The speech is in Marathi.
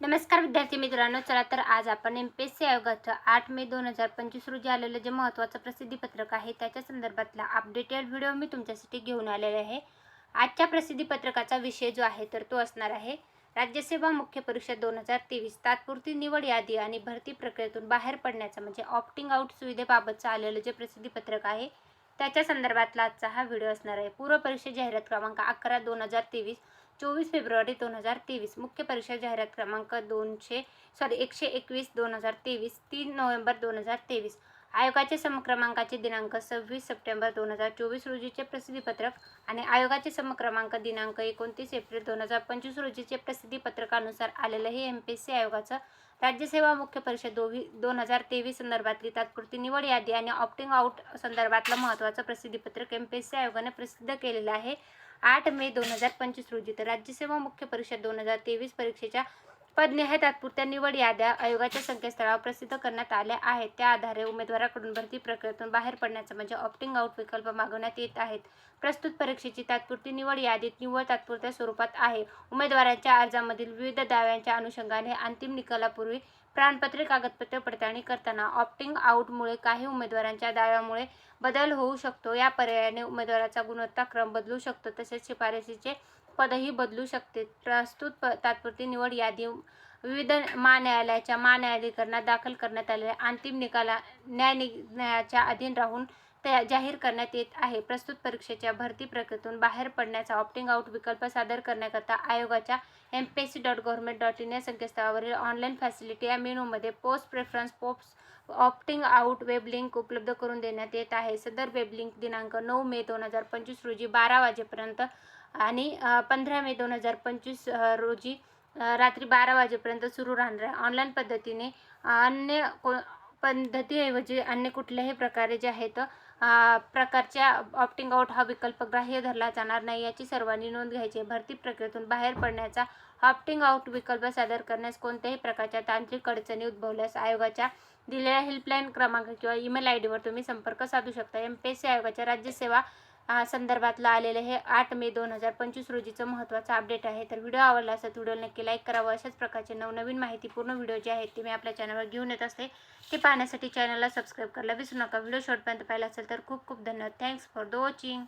नमस्कार विद्यार्थी मित्रांनो चला तर आज आपण एम पी एस सी आयोगाचं आठ मे दोन हजार पंचवीस रोजी आलेलं जे महत्त्वाचं प्रसिद्धीपत्रक आहे त्याच्या संदर्भातला अपडेटेड व्हिडिओ मी तुमच्यासाठी घेऊन आलेला आहे. आजच्या प्रसिद्धीपत्रकाचा विषय जो आहे तर तो असणार आहे राज्यसेवा मुख्य परीक्षा दोन हजार तेवीस. तात्पुरती निवड यादी आणि भरती प्रक्रियेतून बाहेर पडण्याचं म्हणजे ऑप्टिंग आउट सुविधेबाबतचं आलेलं जे प्रसिद्धीपत्रक आहे त्याच्या संदर्भातला आजचा हा व्हिडिओ असणार आहे. पूर्वपरीक्षा जाहिरात क्रमांक अकरा दोन हजार तेवीस चोवीस फेब्रुवारी दोन हजार तेवीस मुख्य परीक्षा जाहिरात क्रमांक दोनशे सॉरी एकशे एकवीस दोन हजार तेवीस तीन नोव्हेंबर दोन हजार तेवीस. आयोगाचे समक्रमांकाचे दिनांक सव्वीस सप्टेंबर दोन हजार चोवीस रोजीचे प्रसिद्धीपत्रक आणि आयोगाचे समक्रमांक दिनांक एकोणतीस एप्रिल दोन हजार पंचवीस रोजीचे प्रसिद्धीपत्रकानुसार आलेलं हे एम पी एस सी आयोगाचं राज्यसेवा मुख्य परीक्षा दोवी दोन हजार तेवीस संदर्भातली तात्पुरती निवड यादी आणि ऑप्टिंग आउट संदर्भातलं महत्त्वाचं प्रसिद्धीपत्रक एम पी एस सी आयोगाने प्रसिद्ध केलेलं आहे. आठ मे दोन हजार पंचवीस रोजी तर राज्यसेवा मुख्य परीक्षा दोन हजार तेवीस परीक्षेच्या पदनिहाय तात्पुरत्या निवड याद्या आयोगाच्या संकेतस्थळावर प्रसिद्ध करण्यात आल्या आहेत. त्या आधारे उमेदवाराकडून भरती प्रक्रियेतून बाहेर पडण्याचा म्हणजे ऑप्टिंग आउट विकल्प मागवण्यात येत आहेत. प्रस्तुत परीक्षेची तात्पुरती निवड यादीत निव्वळ तात्पुरत्या स्वरूपात आहे. उमेदवारांच्या अर्जामधील विविध दाव्यांच्या अनुषंगाने अंतिम निकालापूर्वी प्राणपत्रे कागदपत्रे पडताळणी करताना ऑप्टिंग आउटमुळे काही उमेदवारांच्या दाव्यामुळे बदल होऊ शकतो. या पर्यायाने उमेदवाराचा गुणवत्ता क्रम बदलू शकतो. तसेच शिफारसीचे पदही बदलू शकते. प्रस्तुत प तात्पुरती निवड यादी विविध महान्यायालयाच्या महान्यायाधिकरणात दाखल करण्यात आलेल्या अंतिम निकाला न्याय अधीन राहून तया जाहीर करण्यात येत आहे. प्रस्तुत परीक्षेच्या भरती प्रक्रियेतून बाहेर पडण्याचा ऑप्टिंग आउट विकल्प सादर करण्याकरता आयोगाच्या M P S C dot government dot in या संकेतस्थळावरील ऑनलाईन फॅसिलिटी या मेनूमध्ये post preference post opting out web link उपलब्ध करून देण्यात येत आहे. सदर वेब लिंक दिनांक नऊ मे दोन हजार पंचवीस रोजी बारा वाजेपर्यंत आणि पंधरा मे दोन हजार पंचवीस रोजी रात्री बारा वाजेपर्यंत सुरू राहणार आहे ऑनलाईन पद्धतीने अन्य को पद्धतीऐवजी अन्य कुठल्याही प्रकारे जे आहेत प्रकारच्या ऑप्टिंग आउट हा विकल्प ग्राह्य धरला जाणार नाही याची सर्वांनी नोंद घ्यायची आहे. भरती प्रक्रियेतून बाहेर पडण्याचा ऑप्टिंग आउट विकल्प सादर करण्यास कोणत्याही प्रकारच्या तांत्रिक अडचणी उद्भवल्यास आयोगाच्या दिलेल्या हेल्पलाईन क्रमांक किंवा ईमेल आय डीवर तुम्ही संपर्क साधू शकता एम पी एस सी आयोगाच्या राज्यसेवा संदर्भातलं आलेलं हे आठ मे दोन हजार पंचवीस रोजीचं महत्त्वाचं अपडेट आहे. तर व्हिडिओ आवडला असेल तर व्हिडिओ नक्की लाईक करावं. अशाच प्रकारचे नवनवीन माहितीपूर्ण व्हिडिओ जे आहेत ते मी आपल्या चॅनलवर घेऊन येत असते. ते पाहण्यासाठी चॅनलला सबस्क्राईब करायला विसरू नका. व्हिडिओ शॉर्टपर्यंत पाहिला असेल तर खूप खूप धन्यवाद. Thanks for the watching